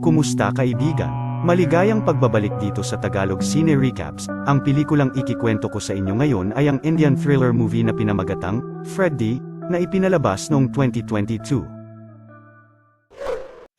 Kumusta kaibigan? Maligayang pagbabalik dito sa Tagalog Cine Recaps, ang pelikulang ikikwento ko sa inyo ngayon ay ang Indian thriller movie na pinamagatang, Freddy, na ipinalabas noong 2022.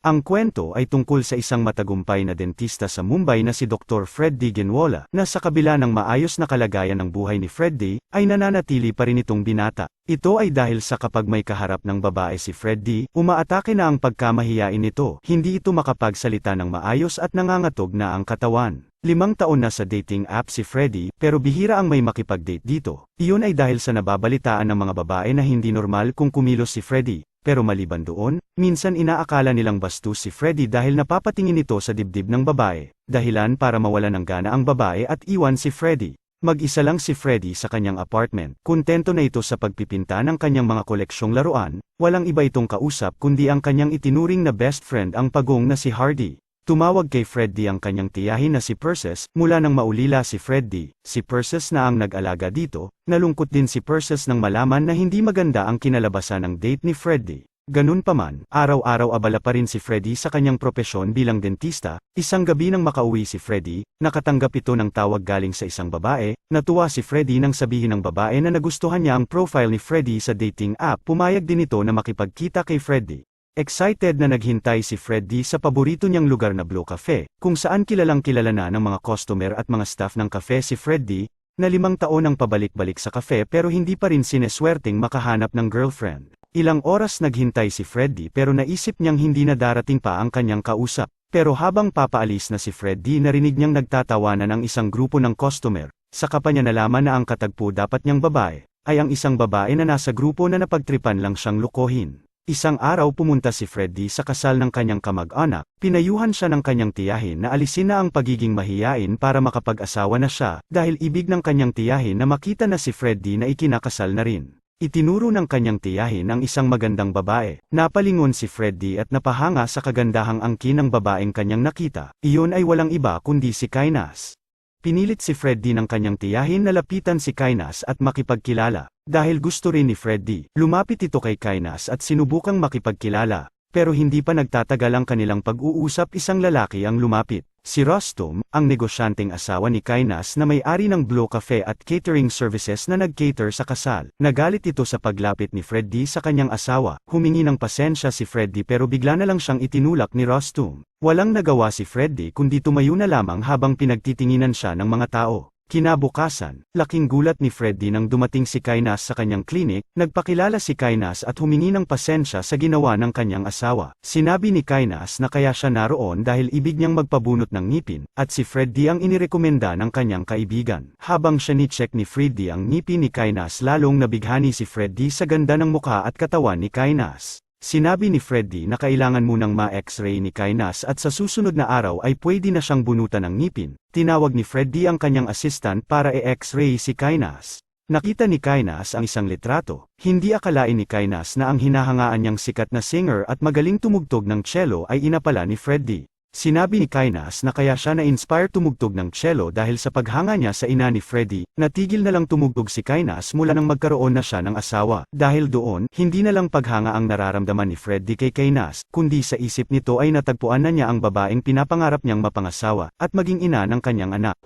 Ang kwento ay tungkol sa isang matagumpay na dentista sa Mumbai na si Dr. Fred D. Ginwola, na sa kabila ng maayos na kalagayan ng buhay ni Freddy, ay nananatili pa rin itong binata. Ito ay dahil sa kapag may kaharap ng babae si Freddy, umaatake na ang pagkamahiyain nito, hindi ito makapagsalita ng maayos at nangangatog na ang katawan. Limang taon na sa dating app si Freddy, pero bihira ang may makipag-date dito. Iyon ay dahil sa nababalitaan ng mga babae na hindi normal kung kumilos si Freddy, pero maliban doon, minsan inaakala nilang bastos si Freddy dahil napapatingin ito sa dibdib ng babae, dahilan para mawala ng gana ang babae at iwan si Freddy. Mag-isa lang si Freddy sa kanyang apartment, kontento na ito sa pagpipinta ng kanyang mga koleksyong laruan, walang iba itong kausap kundi ang kanyang itinuring na best friend ang pagong na si Hardy. Tumawag kay Freddy ang kanyang tiyahin na si Perses, mula nang maulila si Freddy, si Perses na ang nag-alaga dito, nalungkot din si Perses nang malaman na hindi maganda ang kinalabasan ng date ni Freddy. Ganun pa man, araw-araw abala pa rin si Freddy sa kanyang propesyon bilang dentista, isang gabi nang makauwi si Freddy, nakatanggap ito ng tawag galing sa isang babae, natuwa si Freddy nang sabihin ng babae na nagustuhan niya ang profile ni Freddy sa dating app, pumayag din ito na makipagkita kay Freddy. Excited na naghintay si Freddy sa paborito niyang lugar na Blue Cafe, kung saan kilalang kilala na ng mga customer at mga staff ng cafe si Freddy, na limang taon ang pabalik-balik sa cafe pero hindi pa rin sineswerteng makahanap ng girlfriend. Ilang oras naghintay si Freddy pero naisip niyang hindi na darating pa ang kanyang kausap. Pero habang papaalis na si Freddy narinig niyang nagtatawanan ang isang grupo ng customer, saka pa niya nalaman na ang katagpo dapat niyang babae, ay ang isang babae na nasa grupo na napagtripan lang siyang lukohin. Isang araw pumunta si Freddy sa kasal ng kanyang kamag-anak, pinayuhan siya ng kanyang tiyahin na alisin na ang pagiging mahiyain para makapag-asawa na siya, dahil ibig ng kanyang tiyahin na makita na si Freddy na ikinakasal na rin. Itinuro ng kanyang tiyahin ang isang magandang babae, napalingon si Freddy at napahanga sa kagandahang angkin ng babaeng kanyang nakita, iyon ay walang iba kundi si Kainas. Pinilit si Freddy ng kanyang tiyahin na lapitan si Kainas at makipagkilala. Dahil gusto rin ni Freddy, lumapit ito kay Kainas at sinubukang makipagkilala. Pero hindi pa nagtatagal ang kanilang pag-uusap isang lalaki ang lumapit. Si Rostom, ang negosyanteng asawa ni Kainas na may-ari ng Blow Cafe at catering services na nag-cater sa kasal. Nagalit ito sa paglapit ni Freddy sa kanyang asawa, humingi ng pasensya si Freddy pero bigla na lang siyang itinulak ni Rostom. Walang nagawa si Freddy kundi tumayo na lamang habang pinagtitinginan siya ng mga tao. Kinabukasan, laking gulat ni Freddy nang dumating si Kainas sa kanyang klinik, nagpakilala si Kainas at humingi ng pasensya sa ginawa ng kanyang asawa. Sinabi ni Kainas na kaya siya naroon dahil ibig niyang magpabunot ng ngipin, at si Freddy ang inirekomenda ng kanyang kaibigan. Habang siya ni-check ni Freddy ang ngipin ni Kainas lalong nabighani si Freddy sa ganda ng mukha at katawan ni Kainas. Sinabi ni Freddy na kailangan munang ma-x-ray ni Kainas at sa susunod na araw ay pwede na siyang bunutan ng ngipin. Tinawag ni Freddy ang kanyang assistant para i-x-ray si Kainas. Nakita ni Kainas ang isang litrato. Hindi akalain ni Kainas na ang hinahangaan niyang sikat na singer at magaling tumugtog ng cello ay inapala ni Freddy. Sinabi ni Kainas na kaya siya na-inspire tumugtog ng cello dahil sa paghanga niya sa ina ni Freddy, natigil na lang tumugtog si Kainas mula nang magkaroon na siya ng asawa. Dahil doon, hindi na lang paghanga ang nararamdaman ni Freddy kay Kainas, kundi sa isip nito ay natagpuan na niya ang babaeng pinapangarap niyang mapangasawa, at maging ina ng kanyang anak.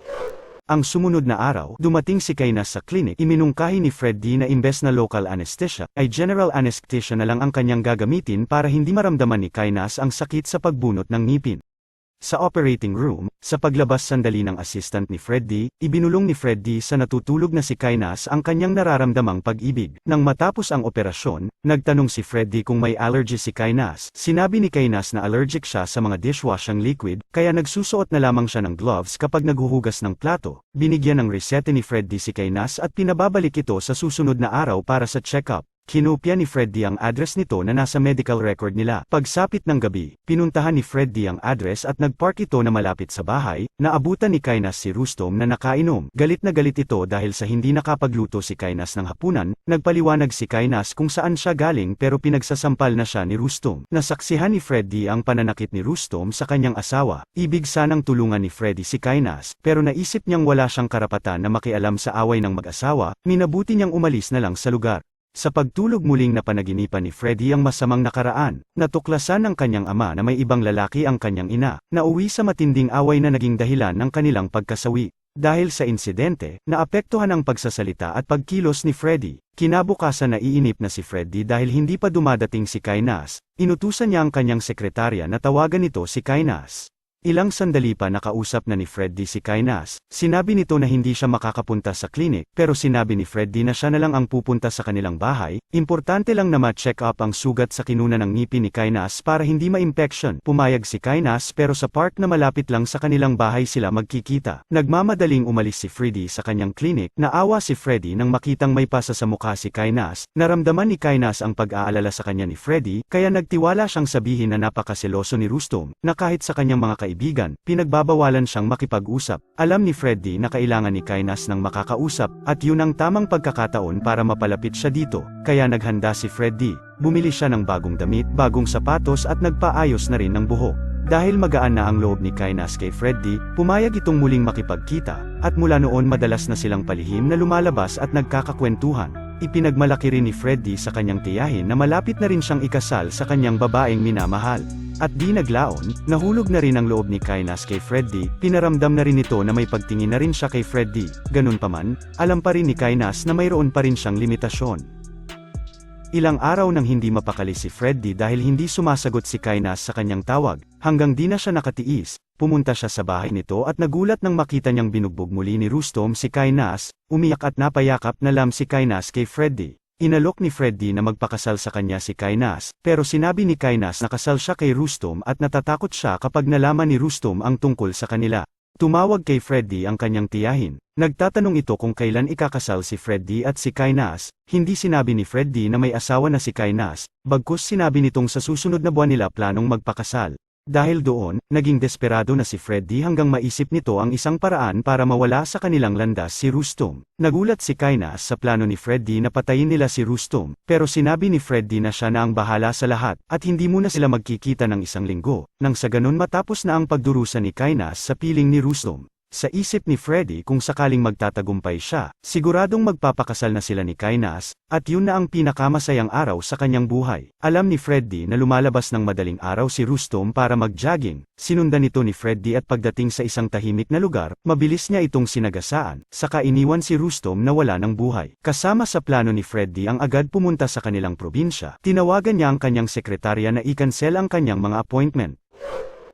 Ang sumunod na araw, dumating si Kainas sa clinic, iminungkahi ni Freddy na imbes na local anesthesia, ay general anesthesia na lang ang kanyang gagamitin para hindi maramdaman ni Kainas ang sakit sa pagbunot ng ngipin. Sa operating room, sa paglabas sandali ng assistant ni Freddy, ibinulong ni Freddy sa natutulog na si Kainas ang kanyang nararamdamang pag-ibig. Nang matapos ang operasyon, nagtanong si Freddy kung may allergy si Kainas. Sinabi ni Kainas na allergic siya sa mga dishwashing liquid, kaya nagsusuot na lamang siya ng gloves kapag naghuhugas ng plato. Binigyan ng resete ni Freddy si Kainas at pinababalik ito sa susunod na araw para sa check-up. Kinopya ni Freddy ang address nito na nasa medical record nila. Pagsapit ng gabi, pinuntahan ni Freddy ang address at nagpark ito na malapit sa bahay, naabutan ni Kainas si Rustom na nakainom. Galit na galit ito dahil sa hindi nakapagluto si Kainas ng hapunan, nagpaliwanag si Kainas kung saan siya galing pero pinagsasampal na siya ni Rustom. Nasaksihan ni Freddy ang pananakit ni Rustom sa kanyang asawa. Ibig sanang tulungan ni Freddy si Kainas, pero naisip niyang wala siyang karapatan na makialam sa away ng mag-asawa, minabuti niyang umalis na lang sa lugar. Sa pagtulog muling napanaginipan ni Freddy ang masamang nakaraan, natuklasan ng kanyang ama na may ibang lalaki ang kanyang ina, na uwi sa matinding away na naging dahilan ng kanilang pagkasawi. Dahil sa insidente, naapektuhan ang pagsasalita at pagkilos ni Freddy. Kinabukasan na iinip na si Freddy dahil hindi pa dumadating si Kainas, inutusan niya ang kanyang sekretarya na tawagan ito si Kainas. Ilang sandali pa nakausap na ni Freddy si Kainas, sinabi nito na hindi siya makakapunta sa klinik, pero sinabi ni Freddy na siya na lang ang pupunta sa kanilang bahay, importante lang na ma-check up ang sugat sa kinuna ng ngipin ni Kainas para hindi ma-infection. Pumayag si Kainas pero sa park na malapit lang sa kanilang bahay sila magkikita. Nagmamadaling umalis si Freddy sa kanyang klinik, naawa si Freddy nang makitang may pasa sa mukha si Kainas, naramdaman ni Kainas ang pag-aalala sa kanya ni Freddy, kaya nagtiwala siyang sabihin na napakaseloso ni Rustom, na kahit sa kanyang mga kaibigan, kaibigan, pinagbabawalan siyang makipag-usap. Alam ni Freddy na kailangan ni Kainas ng makakausap, at yun ang tamang pagkakataon para mapalapit siya dito, kaya naghanda si Freddy. Bumili siya ng bagong damit, bagong sapatos at nagpaayos na rin ng buhok. Dahil magaan na ang loob ni Kainas kay Freddy, pumayag itong muling makipagkita, at mula noon madalas na silang palihim na lumalabas at nagkakakwentuhan. Ipinagmalaki rin ni Freddy sa kanyang tiyahin na malapit na rin siyang ikasal sa kanyang babaeng minamahal. At di naglaon, nahulog na rin ang loob ni Kainas kay Freddy, pinaramdam na rin ito na may pagtingin na rin siya kay Freddy, ganun pa man, alam pa rin ni Kainas na mayroon pa rin siyang limitasyon. Ilang araw nang hindi mapakali si Freddy dahil hindi sumasagot si Kainas sa kanyang tawag, hanggang di na siya nakatiis, pumunta siya sa bahay nito at nagulat nang makita niyang binugbog muli ni Rustom si Kainas, umiyak at napayakap na lam si Kainas kay Freddy. Inalok ni Freddy na magpakasal sa kanya si Kainas, pero sinabi ni Kainas na kasal siya kay Rustom at natatakot siya kapag nalaman ni Rustom ang tungkol sa kanila. Tumawag kay Freddy ang kanyang tiyahin. Nagtatanong ito kung kailan ikakasal si Freddy at si Kainas. Hindi sinabi ni Freddy na may asawa na si Kainas, bagkus sinabi nitong sa susunod na buwan nila planong magpakasal. Dahil doon, naging desperado na si Freddy hanggang maisip nito ang isang paraan para mawala sa kanilang landas si Rustom. Nagulat si Kainas sa plano ni Freddy na patayin nila si Rustom, pero sinabi ni Freddy na siya na ang bahala sa lahat, at hindi muna sila magkikita ng isang linggo, nang sa ganun matapos na ang pagdurusa ni Kainas sa piling ni Rustom. Sa isip ni Freddy kung sakaling magtatagumpay siya, siguradong magpapakasal na sila ni Kainas, at yun na ang pinakamasayang araw sa kanyang buhay. Alam ni Freddy na lumalabas ng madaling araw si Rustom para mag-jogging, sinundan ito ni Freddy at pagdating sa isang tahimik na lugar, mabilis niya itong sinagasaan, saka iniwan si Rustom na wala ng buhay. Kasama sa plano ni Freddy ang agad pumunta sa kanilang probinsya, tinawagan niya ang kanyang sekretarya na i-cancel ang kanyang mga appointment.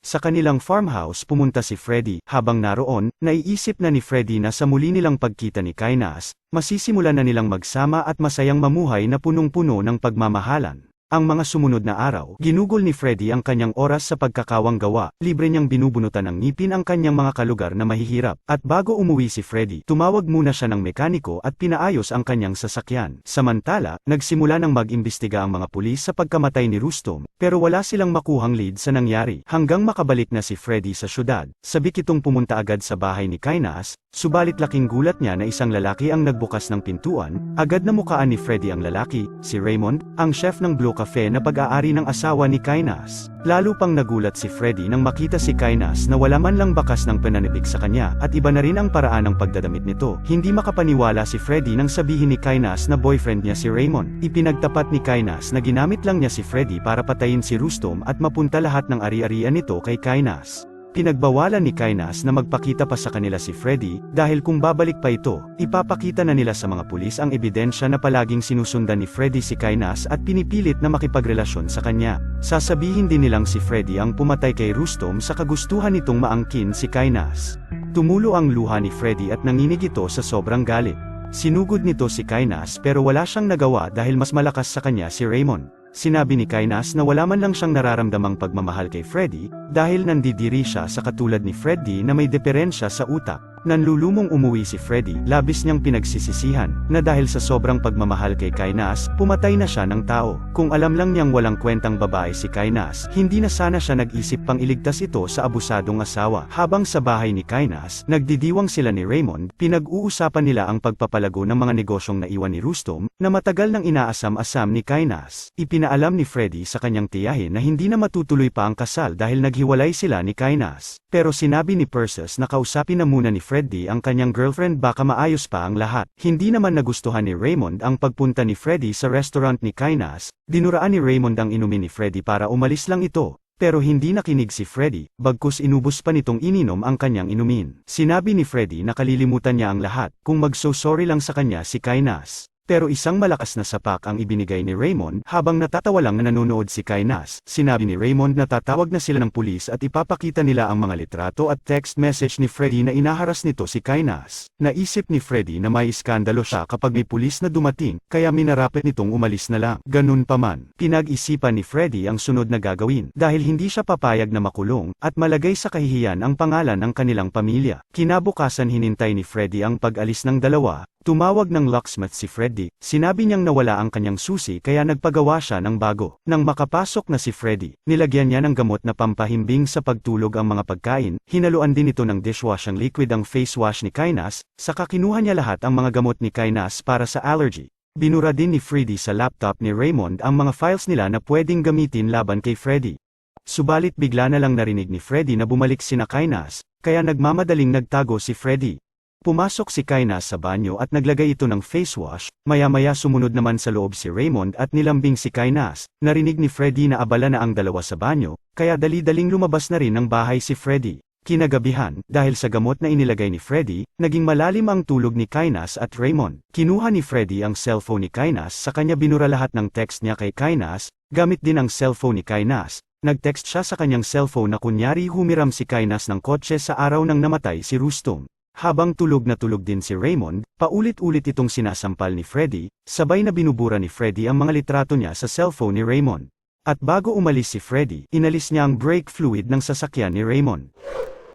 Sa kanilang farmhouse pumunta si Freddy, habang naroon, naiisip na ni Freddy na sa muli nilang pagkita ni Kainas, masisimulan na nilang magsama at masayang mamuhay na punong-puno ng pagmamahalan. Ang mga sumunod na araw, ginugol ni Freddy ang kanyang oras sa pagkakawang gawa, libre niyang binubunutan ng ngipin ang kanyang mga kalugar na mahihirap, at bago umuwi si Freddy, tumawag muna siya ng mekaniko at pinaayos ang kanyang sasakyan. Samantala, nagsimula ng mag-imbestiga ang mga pulis sa pagkamatay ni Rustom, pero wala silang makuhang lead sa nangyari, hanggang makabalik na si Freddy sa syudad. Sabik itong pumunta agad sa bahay ni Kainas, subalit laking gulat niya na isang lalaki ang nagbukas ng pintuan, agad na mukaan ni Freddy ang lalaki, si Raymond, ang chef ng Blue Cafe na pag-aari ng asawa ni Kainas. Lalo pang nagulat si Freddy nang makita si Kainas na wala man lang bakas ng pananibig sa kanya at iba na rin ang paraan ng pagdadamit nito. Hindi makapaniwala si Freddy nang sabihin ni Kainas na boyfriend niya si Raymond. Ipinagtapat ni Kainas na ginamit lang niya si Freddy para patayin si Rustom at mapunta lahat ng ari-arian nito kay Kainas. Pinagbawalan ni Kainas na magpakita pa sa kanila si Freddy, dahil kung babalik pa ito, ipapakita na nila sa mga pulis ang ebidensya na palaging sinusundan ni Freddy si Kainas at pinipilit na makipagrelasyon sa kanya. Sasabihin din nilang si Freddy ang pumatay kay Rustom sa kagustuhan nitong maangkin si Kainas. Tumulo ang luha ni Freddy at nanginig ito sa sobrang galit. Sinugod nito si Kainas pero wala siyang nagawa dahil mas malakas sa kanya si Raymond. Sinabi ni Kainas na wala man lang siyang nararamdamang pagmamahal kay Freddy, dahil nandidiri siya sa katulad ni Freddy na may diferensya sa utak. Nanlulumong umuwi si Freddy, labis niyang pinagsisisihan, na dahil sa sobrang pagmamahal kay Kainas, pumatay na siya ng tao. Kung alam lang niyang walang kwentang babae si Kainas, hindi na sana siya nag-isip pang iligtas ito sa abusadong asawa. Habang sa bahay ni Kainas, nagdidiwang sila ni Raymond, pinag-uusapan nila ang pagpapalago ng mga negosyong naiwan ni Rustom, na matagal nang inaasam-asam ni Kainas. Ipinaalam ni Freddy sa kanyang tiyahin na hindi na matutuloy pa ang kasal dahil naghiwalay sila ni Kainas. Pero sinabi ni Perses na kausapin na muna ni Freddy ang kanyang girlfriend baka maayos pa ang lahat. Hindi naman nagustuhan ni Raymond ang pagpunta ni Freddy sa restaurant ni Kainas, dinuraan ni Raymond ang inumin ni Freddy para umalis lang ito. Pero hindi nakinig si Freddy, bagkus inubos pa nitong ininom ang kanyang inumin. Sinabi ni Freddy na kalilimutan niya ang lahat, kung magso-sorry lang sa kanya si Kainas. Pero isang malakas na sapak ang ibinigay ni Raymond habang natatawa lang na nanonood si Kainas. Sinabi ni Raymond na tatawag na sila ng pulis at ipapakita nila ang mga litrato at text message ni Freddy na inaharas nito si Kainas. Naisip ni Freddy na may iskandalo siya kapag may pulis na dumating, kaya minarapit nitong umalis na lang. Ganun pa man, pinag-isipan ni Freddy ang sunod na gagawin dahil hindi siya papayag na makulong at malagay sa kahihiyan ang pangalan ng kanilang pamilya. Kinabukasan hinintay ni Freddy ang pag-alis ng dalawa, Tumawag ng locksmith si Freddy, sinabi niyang nawala ang kanyang susi kaya nagpagawa siya ng bago. Nang makapasok na si Freddy, nilagyan niya ng gamot na pampahimbing sa pagtulog ang mga pagkain, hinaluan din ito ng dishwashing liquid ang face wash ni Kainas, saka kinuha niya lahat ang mga gamot ni Kainas para sa allergy. Binura din ni Freddy sa laptop ni Raymond ang mga files nila na pwedeng gamitin laban kay Freddy. Subalit bigla na lang narinig ni Freddy na bumalik sina Kainas, kaya nagmamadaling nagtago si Freddy. Pumasok si Kainas sa banyo at naglagay ito ng face wash, maya-maya sumunod naman sa loob si Raymond at nilambing si Kainas, narinig ni Freddy na abala na ang dalawa sa banyo, kaya dali-daling lumabas na rin ng bahay si Freddy. Kinagabihan, dahil sa gamot na inilagay ni Freddy, naging malalim ang tulog ni Kainas at Raymond. Kinuha ni Freddy ang cellphone ni Kainas sa kanya binura lahat ng text niya kay Kainas, gamit din ang cellphone ni Kainas. Nag-text siya sa kanyang cellphone na kunyari humiram si Kainas ng kotse sa araw ng namatay si Rustom. Habang tulog na tulog din si Raymond, paulit-ulit itong sinasampal ni Freddy, sabay na binubura ni Freddy ang mga litrato niya sa cellphone ni Raymond. At bago umalis si Freddy, inalis niya ang brake fluid ng sasakyan ni Raymond.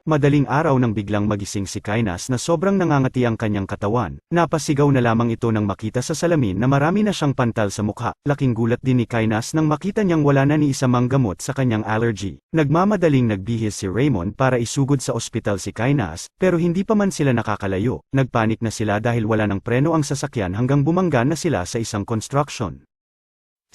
Madaling araw nang biglang magising si Kainas na sobrang nangangati ang kanyang katawan, napasigaw na lamang ito nang makita sa salamin na marami na siyang pantal sa mukha. Laking gulat din ni Kainas nang makita niyang wala na ni isa mang gamot sa kanyang allergy. Nagmamadaling nagbihis si Raymond para isugod sa ospital si Kainas, pero hindi pa man sila nakakalayo. Nagpanik na sila dahil wala ng preno ang sasakyan hanggang bumangga na sila sa isang construction.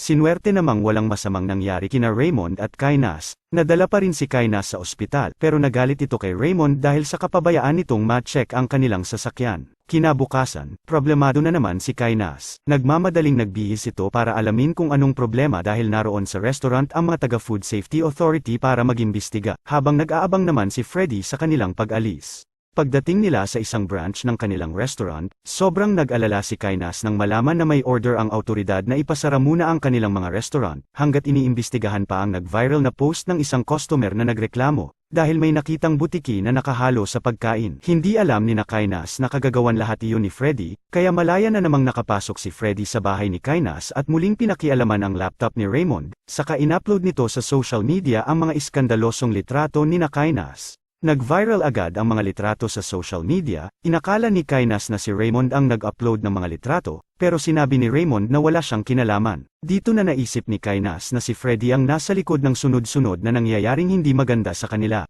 Sinwerte namang walang masamang nangyari kina Raymond at Kainas, nadala pa rin si Kainas sa ospital pero nagalit ito kay Raymond dahil sa kapabayaan nitong ma-check ang kanilang sasakyan. Kinabukasan, problemado na naman si Kainas. Nagmamadaling nagbihis ito para alamin kung anong problema dahil naroon sa restaurant ang mga taga Food Safety Authority para mag-imbestiga, habang nag-aabang naman si Freddy sa kanilang pag-alis. Pagdating nila sa isang branch ng kanilang restaurant, sobrang nag-alala si Kainas nang malaman na may order ang autoridad na ipasara muna ang kanilang mga restaurant, hanggat iniimbestigahan pa ang nag-viral na post ng isang customer na nagreklamo, dahil may nakitang butiki na nakahalo sa pagkain. Hindi alam ni na Kainas na kagagawan lahat iyon ni Freddy, kaya malaya na namang nakapasok si Freddy sa bahay ni Kainas at muling pinakialaman ang laptop ni Raymond, saka in-upload nito sa social media ang mga iskandalosong litrato ni na Kainas. Nag-viral agad ang mga litrato sa social media, inakala ni Kainas na si Raymond ang nag-upload ng mga litrato, pero sinabi ni Raymond na wala siyang kinalaman. Dito na naisip ni Kainas na si Freddy ang nasa likod ng sunod-sunod na nangyayaring hindi maganda sa kanila.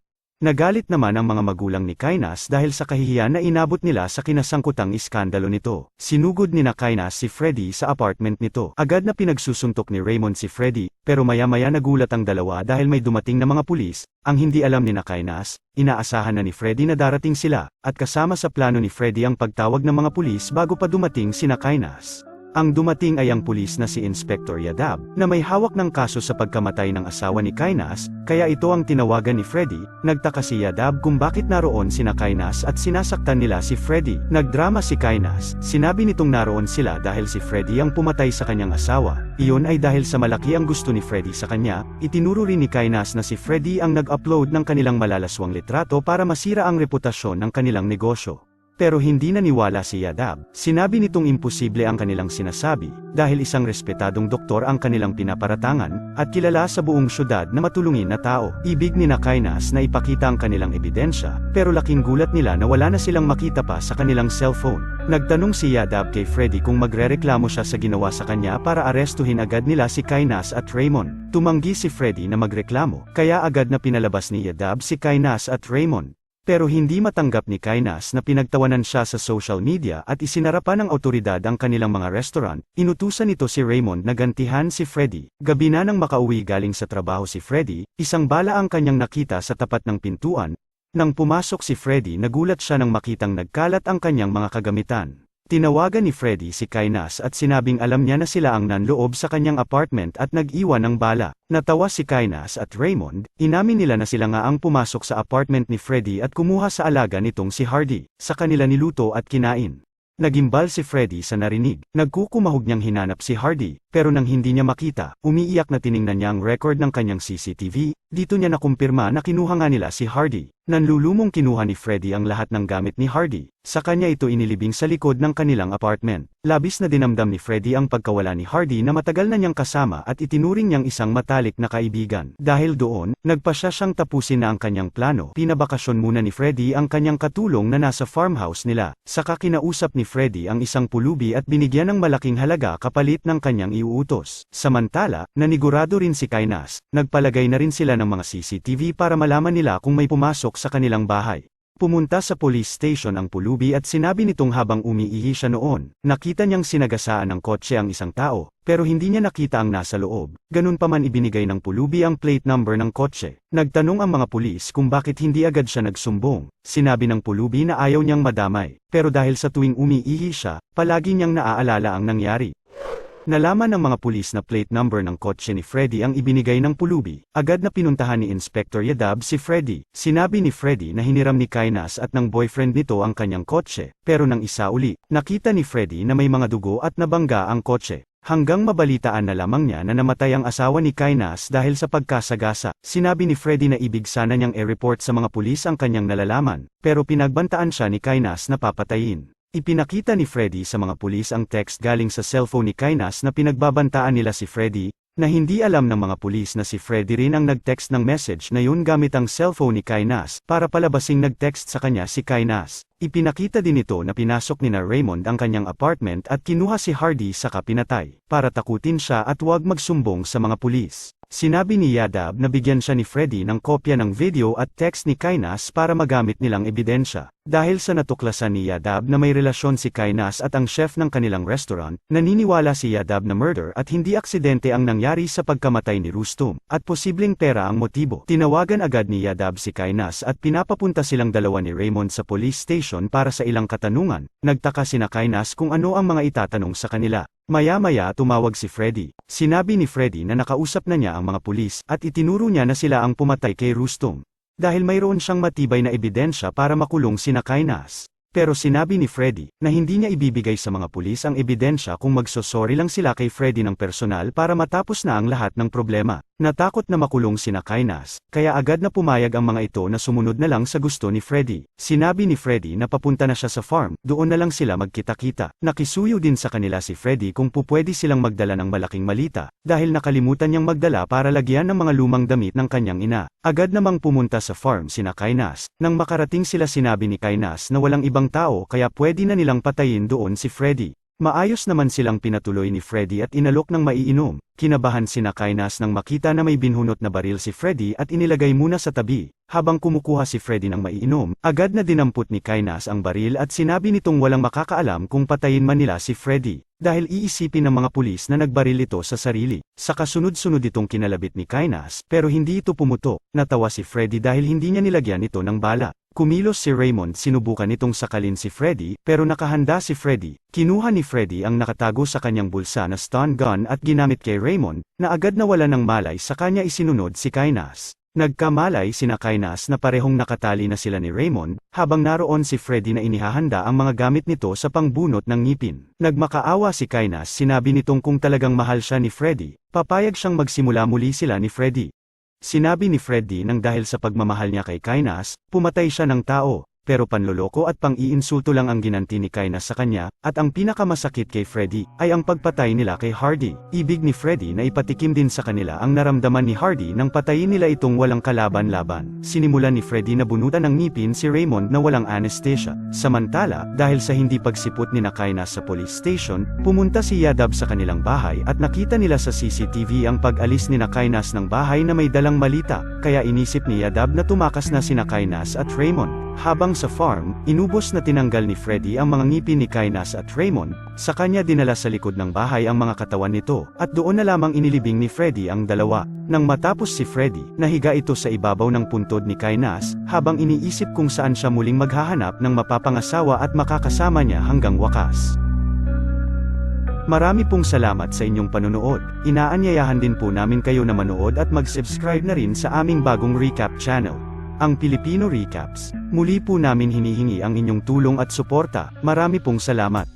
Nagalit naman ang mga magulang ni Kainas dahil sa kahihiyan na inabot nila sa kinasangkutang iskandalo nito. Sinugod ni na Kainas si Freddy sa apartment nito. Agad na pinagsusuntok ni Raymond si Freddy, pero maya-maya nagulat ang dalawa dahil may dumating na mga pulis, ang hindi alam ni na Kainas, inaasahan na ni Freddy na darating sila, at kasama sa plano ni Freddy ang pagtawag ng mga pulis bago pa dumating si na Kainas. Ang dumating ay ang pulis na si Inspector Yadab, na may hawak ng kaso sa pagkamatay ng asawa ni Kainas, kaya ito ang tinawagan ni Freddy. Nagtaka si Yadab kung bakit naroon sina Kainas at sinasaktan nila si Freddy. Nagdrama si Kainas, sinabi nitong naroon sila dahil si Freddy ang pumatay sa kanyang asawa. Iyon ay dahil sa malaki ang gusto ni Freddy sa kanya, itinuro rin ni Kainas na si Freddy ang nag-upload ng kanilang malalaswang litrato para masira ang reputasyon ng kanilang negosyo. Pero hindi naniwala si Yadab. Sinabi nitong imposible ang kanilang sinasabi, dahil isang respetadong doktor ang kanilang pinaparatangan, at kilala sa buong syudad na matulungin na tao. Ibig ni Nakainas na ipakita ang kanilang ebidensya, pero laking gulat nila na wala na silang makita pa sa kanilang cellphone. Nagtanong si Yadab kay Freddy kung magrereklamo siya sa ginawa sa kanya para arestuhin agad nila si Kainas at Raymond. Tumanggi si Freddy na magreklamo, kaya agad na pinalabas ni Yadab si Kainas at Raymond. Pero hindi matanggap ni Kainas na pinagtawanan siya sa social media at isinarapan ng autoridad ang kanilang mga restaurant, inutusan nito si Raymond na gantihan si Freddy. Gabi na nang makauwi galing sa trabaho si Freddy, isang bala ang kanyang nakita sa tapat ng pintuan, Nang pumasok si Freddy nagulat siya nang makitang nagkalat ang kanyang mga kagamitan. Tinawagan ni Freddy si Kainas at sinabing alam niya na sila ang nanloob sa kanyang apartment at nag-iwan ng bala. Natawa si Kainas at Raymond, inamin nila na sila nga ang pumasok sa apartment ni Freddy at kumuha sa alaga nitong si Hardy, sa kanila niluto at kinain. Nagimbal si Freddy sa narinig, nagkukumahog niyang hinanap si Hardy, pero nang hindi niya makita, umiiyak na tiningnan niya ang record ng kanyang CCTV, dito niya nakumpirma na kinuha nga nila si Hardy. Nanlulumong kinuha ni Freddy ang lahat ng gamit ni Hardy, sa kanya ito inilibing sa likod ng kanilang apartment. Labis na dinamdam ni Freddy ang pagkawala ni Hardy na matagal na niyang kasama at itinuring niyang isang matalik na kaibigan. Dahil doon, nagpasya siyang tapusin na ang kanyang plano. Pinabakasyon muna ni Freddy ang kanyang katulong na nasa farmhouse nila. Saka kinausap ni Freddy ang isang pulubi at binigyan ng malaking halaga kapalit ng kanyang iuutos. Samantala, nanigurado rin si Kainas, nagpalagay na rin sila ng mga CCTV para malaman nila kung may pumasok sa kanilang bahay. Pumunta sa police station ang pulubi at sinabi nitong habang umiihi siya noon, nakita niyang sinagasaan ng kotse ang isang tao, pero hindi niya nakita ang nasa loob, ganun pa man ibinigay ng pulubi ang plate number ng kotse. Nagtanong ang mga pulis kung bakit hindi agad siya nagsumbong, sinabi ng pulubi na ayaw niyang madamay, pero dahil sa tuwing umiihi siya, palagi niyang naaalala ang nangyari. Nalaman ng mga pulis na plate number ng kotse ni Freddy ang ibinigay ng pulubi, agad na pinuntahan ni Inspector Yadab si Freddy. Sinabi ni Freddy na hiniram ni Kainas at ng boyfriend nito ang kanyang kotse, pero nang isa uli, nakita ni Freddy na may mga dugo at nabangga ang kotse. Hanggang mabalitaan na lamang niya na namatay ang asawa ni Kainas dahil sa pagkasagasa. Sinabi ni Freddy na ibig sana niyang i-report sa mga pulis ang kanyang nalalaman, pero pinagbantaan siya ni Kainas na papatayin. Ipinakita ni Freddy sa mga pulis ang text galing sa cellphone ni Kainas na pinagbabantaan nila si Freddy, na hindi alam ng mga pulis na si Freddy rin ang nag-text ng message na yun gamit ang cellphone ni Kainas para palabasing nag-text sa kanya si Kainas. Ipinakita din ito na pinasok ni na Raymond ang kanyang apartment at kinuha si Hardy sa kapinatay, para takutin siya at huwag magsumbong sa mga pulis. Sinabi ni Yadab na bigyan siya ni Freddy ng kopya ng video at text ni Kainas para magamit nilang ebidensya. Dahil sa natuklasan ni Yadab na may relasyon si Kainas at ang chef ng kanilang restaurant, naniniwala si Yadab na murder at hindi aksidente ang nangyari sa pagkamatay ni Rustum, at posibleng pera ang motibo. Tinawagan agad ni Yadab si Kainas at pinapapunta silang dalawa ni Raymond sa police station para sa ilang katanungan. Nagtaka sina Kainas kung ano ang mga itatanong sa kanila. Maya-maya tumawag si Freddy. Sinabi ni Freddy na nakausap na niya ang mga pulis at itinuro niya na sila ang pumatay kay Rustum. Dahil mayroon siyang matibay na ebidensya para makulong sina Kainas. Pero sinabi ni Freddy na hindi niya ibibigay sa mga pulis ang ebidensya kung magsosorry lang sila kay Freddy ng personal para matapos na ang lahat ng problema. Natakot na makulong sina Kainas, kaya agad na pumayag ang mga ito na sumunod na lang sa gusto ni Freddy. Sinabi ni Freddy na papunta na siya sa farm, doon na lang sila magkita-kita. Nakisuyo din sa kanila si Freddy kung pupwede silang magdala ng malaking malita, dahil nakalimutan niyang magdala para lagyan ng mga lumang damit ng kanyang ina. Agad namang pumunta sa farm sina Kainas. Nang makarating sila sinabi ni Kainas na walang ibang tao kaya pwede na nilang patayin doon si Freddy. Maayos naman silang pinatuloy ni Freddy at inalok ng maiinom. Kinabahan sina Kainas nang makita na may binhunot na baril si Freddy at inilagay muna sa tabi. Habang kumukuha si Freddy ng maiinom, agad na dinampot ni Kainas ang baril at sinabi nitong walang makakaalam kung patayin man nila si Freddy. Dahil iisipin ng mga pulis na nagbaril ito sa sarili. Sa kasunod-sunod itong kinalabit ni Kainas, pero hindi ito pumuto. Natawa si Freddy dahil hindi niya nilagyan ito ng bala. Kumilos si Raymond sinubukan itong sakalin si Freddy, pero nakahanda si Freddy. Kinuha ni Freddy ang nakatago sa kanyang bulsa na stun gun at ginamit kay Raymond, na agad nawala ng malay sa kanya isinunod si Kainas. Nagkamalay sina Kainas na parehong nakatali na sila ni Raymond, habang naroon si Freddy na inihahanda ang mga gamit nito sa pangbunot ng ngipin. Nagmakaawa si Kainas sinabi nitong kung talagang mahal siya ni Freddy, papayag siyang magsimula muli sila ni Freddy. Sinabi ni Freddy nang dahil sa pagmamahal niya kay Kainas, pumatay siya ng tao, pero panloloko at pang-iinsulto lang ang ginanti ni Kainas sa kanya, at ang pinakamasakit kay Freddy, ay ang pagpatay nila kay Hardy. Ibig ni Freddy na ipatikim din sa kanila ang naramdaman ni Hardy nang patayin nila itong walang kalaban-laban. Sinimulan ni Freddy na bunutan ng ngipin si Raymond na walang anesthesia. Samantala, dahil sa hindi pagsipot ni na Kainas sa police station, pumunta si Yadab sa kanilang bahay at nakita nila sa CCTV ang pag-alis ni na Kainas ng bahay na may dalang malita, kaya inisip ni Yadab na tumakas na sina Kainas at Raymond. Habang Habang sa farm, inubos na tinanggal ni Freddy ang mga ngipin ni Kainas at Raymond, sa kanya dinala sa likod ng bahay ang mga katawan nito, at doon na lamang inilibing ni Freddy ang dalawa. Nang matapos si Freddy, nahiga ito sa ibabaw ng puntod ni Kainas, habang iniisip kung saan siya muling maghahanap ng mapapangasawa at makakasama niya hanggang wakas. Marami pong salamat sa inyong panonood. Inaanyayahan din po namin kayo na manood at mag-subscribe na rin sa aming bagong recap channel. Ang Filipino Recaps. Muli po namin hinihingi ang inyong tulong at suporta. Marami pong salamat.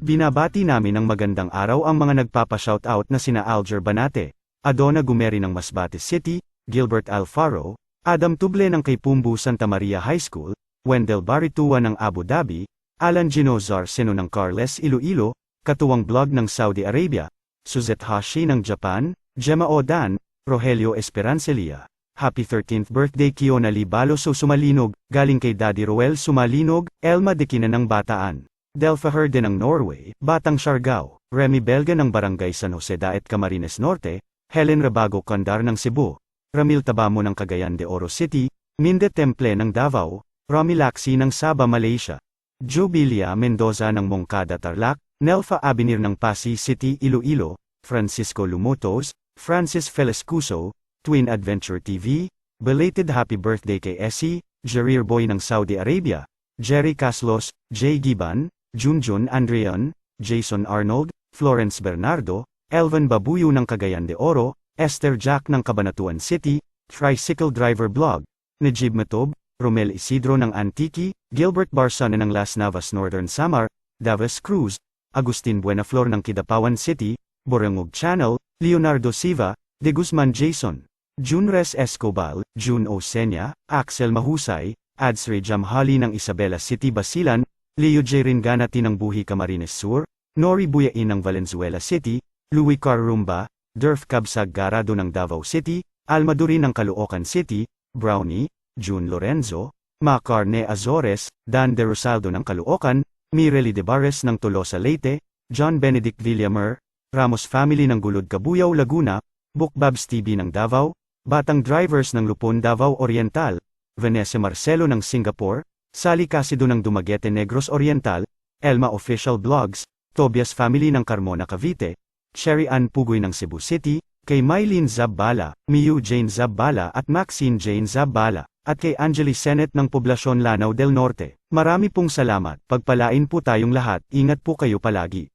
Binabati namin ng magandang araw ang mga nagpapa-shoutout na sina Alger Banate, Adona Gumeri ng Masbate City, Gilbert Alfaro, Adam Tuble ng kay Pumbu Santa Maria High School, Wendell Baritua ng Abu Dhabi, Alan Ginozar Seno ng Carles Iloilo, Katuwang Blog ng Saudi Arabia, Suzette Hashi ng Japan, Gemma Odan, Rogelio Esperancelia. Happy 13th birthday Kiona Libalo so Sumalinog, galing kay Daddy Roel Sumalinog, Elma Dekina ng Bataan. Delpha Herde ng Norway, Batang Siargao, Remy Belga ng Barangay San Jose Daet Camarines Norte, Helen Rabago Kandar ng Cebu, Ramil Tabamo ng Cagayan de Oro City, Minde Temple ng Davao, Romy Laxi ng Saba Malaysia, Jubilia Mendoza ng Mongkada Tarlac, Nelfa Abinir ng Pasay City Iloilo, Francisco Lumotos, Francis Felescuso, Twin Adventure TV, belated happy birthday kay Essie, Jarir Boy ng Saudi Arabia, Jerry Caslos, Jay Giban, Junjun Andreon, Jason Arnold, Florence Bernardo, Elvin Babuyo ng Cagayan de Oro, Esther Jack ng Cabanatuan City, Tricycle Driver Blog, Najib Matob, Romel Isidro ng Antique, Gilbert Barsana ng Las Navas Northern Samar, Davis Cruz, Agustin Buenaflor ng Kidapawan City, Borangog Channel, Leonardo Siva, De Guzman Jason, Junres Escobal, June Osenya, Axel Mahusay, Adsre Jamhali ng Isabela City Basilan, Leo J. Ringanati ng Buhi Camarines Sur, Nori Buyain ng Valenzuela City, Louis Carrumba, Durf Kabsag Garado ng Davao City, Almaduri ng Caloocan City, Brownie, June Lorenzo, Macarne Azores, Dan De Rosaldo ng Caloocan, Mireli De Barres ng Tolosa Leyte, John Benedict Villamer, Ramos Family ng Gulod Kabuyaw Laguna, Bukbabs TV ng Davao, Batang Drivers ng Lupon Davao Oriental, Vanessa Marcelo ng Singapore, Sally Casido ng Dumaguete Negros Oriental, Elma Official Blogs, Tobias Family ng Carmona Cavite, Sherry Ann Pugoy ng Cebu City, kay Mylene Zabbala, Miu Jane Zabbala at Maxine Jane Zabbala, at kay Angeli Senet ng Poblasyon Lanao del Norte. Marami pong salamat, pagpalain po tayong lahat, ingat po kayo palagi.